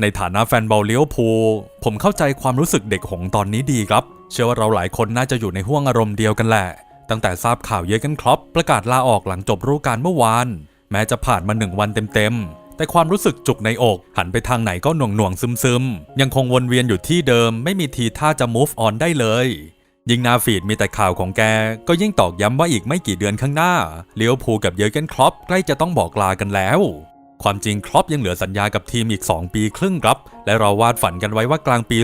ในฐานะแฟนบอลเลี้ยวภูผมเข้าใจความรู้สึกเด็กหงตอนนี้ดีครับ เชื่อว่าเราหลายคนน่าจะอยู่ในห่วงอารมณ์เดียวกันแหละ ตั้งแต่ทราบข่าวเยอร์เกนคล็อปประกาศลาออกหลังจบฤดูกาลเมื่อวาน แม้จะผ่านมาหนึ่งวันเต็มๆ แต่ความรู้สึกจุกในอก หันไปทางไหนก็หน่วงหน่วงซึมซึมๆยังคงวนเวียนอยู่ที่เดิม ไม่มีทีท่าจะ move on ได้เลยยิ่งหนาฟีดมีแต่ข่าวของแก ก็ยิ่งตอกย้ำว่าอีกไม่กี่เดือนข้างหน้าเลี้ยวภูกับเยอร์เกนคลอปใกล้จะต้องบอกลากันแล้ว ความจริงครอปยังเหลือสัญญากับทีมอีก 2 ปีครึ่งครับ และเราวาดฝันกันไว้ว่ากลางปี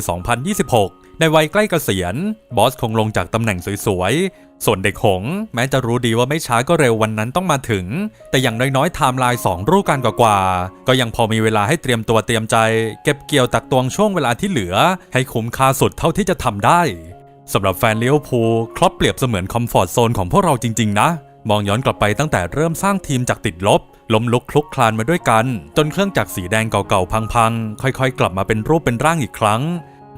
2026 ในวัยใกล้เกษียณ บอสคงลงจากตำแหน่งสวยๆ ส่วนเด็กหงส์แม้จะรู้ดีว่าไม่ช้าก็เร็ววันนั้นต้องมาถึง แต่อย่างน้อยๆไทม์ไลน์2รูปการกว่าๆก็ยังพอมีเวลาให้เตรียมตัวเตรียมใจ เก็บเกี่ยวตักตวงช่วงเวลาที่เหลือ ให้คุ้มค่าสุดเท่าที่จะทำได้สำหรับแฟนเลี้ยวภูครอปเปรียบเสมือนคอมฟอร์ทโซนของพวกเราจริงๆนะมองย้อนกลับไปตั้งแต่เริ่มสร้างทีมจากติดลบ ล้มลุกคลุกคลานมาด้วยกัน จนเครื่องจักรสีแดงเก่าๆพังๆ ค่อยๆ กลับมาเป็นรูปเป็นร่างอีกครั้ง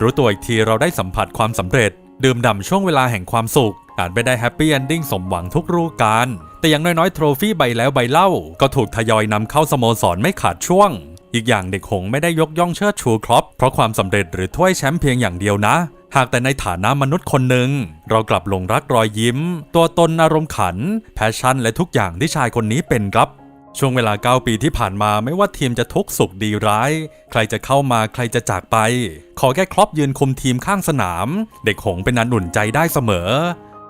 รู้ตัวอีกทีเราได้สัมผัสความสำเร็จ ดื่มด่ำช่วงเวลาแห่งความสุขอาจไม่ได้แฮปปี้เอนดิ้งสมหวังทุกรูปการ แต่อย่างน้อยๆ โทรฟี่ใบแล้วใบเล่า ก็ถูกทยอยนำเข้าสโมสรไม่ขาดช่วง อีกอย่างเด็กหงไม่ได้ยกย่องเชิดชูครอปเพราะความสำเร็จหรือถ้วยแชมป์เพียงอย่างเดียวนะหากแต่ในฐานะมนุษย์คนหนึ่ง เรากลับหลงรักรอยยิ้ม ตัวตนอารมณ์ขัน แพชชั่นและทุกอย่างที่ชายคนนี้เป็นครับ ช่วงเวลา 9 ปีที่ผ่านมาไม่ว่าทีมจะทุกข์สุขดีร้าย ใครจะเข้ามาใครจะจากไป ขอแค่ครอปยืนคุมทีมข้างสนาม เด็กหงเป็นนันอุ่นใจได้เสมอ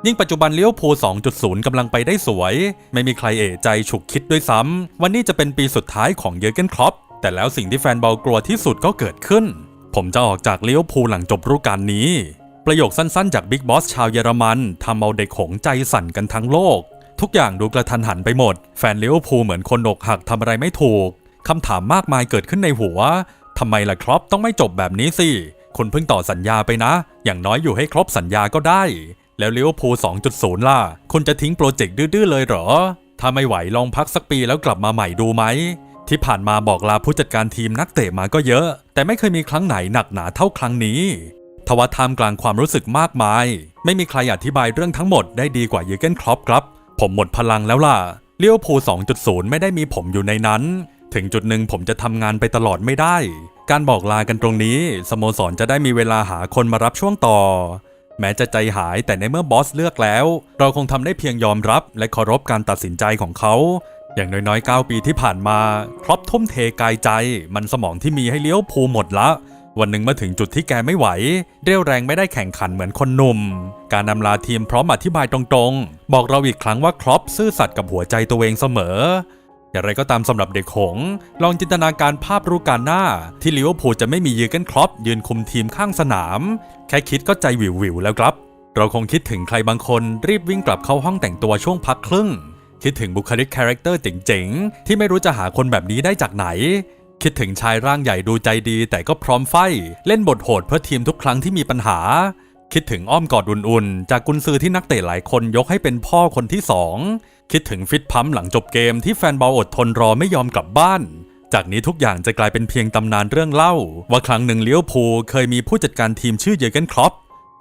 ยิ่งปัจจุบันเลี้ยวภู2.0 กำลังไปได้สวย ไม่มีใครเอะใจฉุกคิดด้วยซ้ำวันนี้จะเป็นปีสุดท้ายของเยอร์เกนครอปแต่แล้วสิ่งที่แฟนบอลกลัวที่สุดก็เกิดขึ้น ผมจะออกจากเลี้ยวภูหลังจบฤดูกาลนี้ ประโยคสั้นๆ จากบิ๊กบอสชาวเยอรมันทำเอาเด็กหงใจสั่นกันทั้งโลก ทุกอย่างดูกระทันหันไปหมด แฟนเลี้ยวภูเหมือนคนอกหักทำอะไรไม่ถูกคำถามมากมายเกิดขึ้นในหัวทำไมล่ะครับต้องไม่จบแบบนี้สิคุณเพิ่งต่อสัญญาไปนะ อย่างน้อยอยู่ให้ครบสัญญาก็ได้ แล้วเลี้ยวภู2.0 ล่ะ คุณจะทิ้งโปรเจกต์ดื้อๆเลยเหรอ ถ้าไม่ไหวลองพักสักปีแล้วกลับมาใหม่ดูไหม ที่ผ่านมาบอกลาผู้จัดการทีมนักเตะมาก็เยอะ แต่ไม่เคยมีครั้งไหนหนักหนาเท่าครั้งนี้ทว่าท่ามกลางความรู้สึกมากมาย ไม่มีใครอธิบายเรื่องทั้งหมดได้ดีกว่าเยอเกนครอปครับ ผมหมดพลังแล้วล่ะเลี้ยวภู2.0 ไม่ได้มีผมอยู่ในนั้น ถึงจุดหนึ่งผมจะทำงานไปตลอดไม่ได้ การบอกลากันตรงนี้ สโมสรจะได้มีเวลาหาคนมารับช่วงต่อ แม้จะใจหายแต่ในเมื่อบอสเลือกแล้ว เราคงทำได้เพียงยอมรับและเคารพการตัดสินใจของเขา อย่างน้อยๆ 9 ปีที่ผ่านมา ครอปทุ่มเทกายใจ มันสมองที่มีให้เลี้ยวภูหมดละ วันหนึ่งมาถึงจุดที่แกไม่ไหว เรี่ยวแรงไม่ได้แข่งขันเหมือนคนหนุ่ม การนำลาทีมพร้อมอธิบายตรงๆ บอกเราอีกครั้งว่าครอปซื่อสัตย์กับหัวใจตัวเองเสมอ อย่างไรก็ตามสำหรับเด็กหง ลองจินตนาการภาพรูปการหน้า ที่ลิเวอร์พูลจะไม่มีเยอร์เกนครอปยืนคุมทีมข้างสนาม แค่คิดก็ใจวิววิวแล้วครับ เราคงคิดถึงใครบางคนรีบวิ่งกลับเข้าห้องแต่งตัวช่วงพักครึ่งคิดถึงบุคลิกคาแรคเตอร์เจ๋งๆ ที่ไม่รู้จะหาคนแบบนี้ได้จากไหน คิดถึงชายร่างใหญ่ดูใจดี แต่ก็พร้อมไฟ เล่นบทโหดเพื่อทีมทุกครั้งที่มีปัญหา คิดถึงอ้อมกอดอุ่นๆ จากกุนซือที่นักเตะหลายคนยกให้เป็นพ่อคนที่สองคิดถึงฟิตพัมหลังจบเกมที่แฟนบอลอดทนรอไม่ยอมกลับบ้าน จากนี้ทุกอย่างจะกลายเป็นเพียงตำนานเรื่องเล่า ว่าครั้งหนึ่งเลี้ยวภูเคยมีผู้จัดการทีมชื่อเยอร์เกนครอป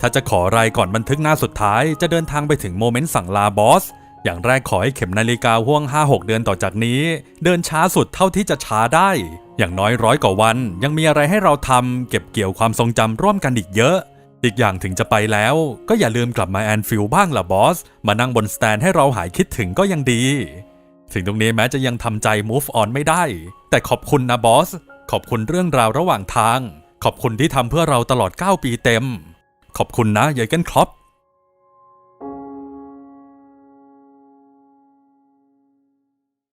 ถ้าจะขอรายก่อนบันทึกหน้าสุดท้าย จะเดินทางไปถึงโมเมนต์สั่งลาบอส อย่างแรกขอให้เข็มนาฬิกาห่วง 5-6 เดือนต่อจากนี้ เดินช้าสุดเท่าที่จะช้าได้ อย่างน้อยร้อยกว่าวัน ยังมีอะไรให้เราทำเก็บเกี่ยวความทรงจำร่วมกันอีกเยอะ อีกอย่างถึงจะไปแล้ว ก็อย่าลืมกลับมาแอนฟิลบ้างล่ะบอส มานั่งบนสแตนให้เราหายคิดถึงก็ยังดี ถึงตรงนี้แม้จะยังทำใจ move on ไม่ได้ แต่ขอบคุณนะบอส ขอบคุณเรื่องราวระหว่างทาง ขอบคุณที่ทำเพื่อเราตลอด 9 ปีเต็ม ขอบคุณนะเยอร์เกนครอป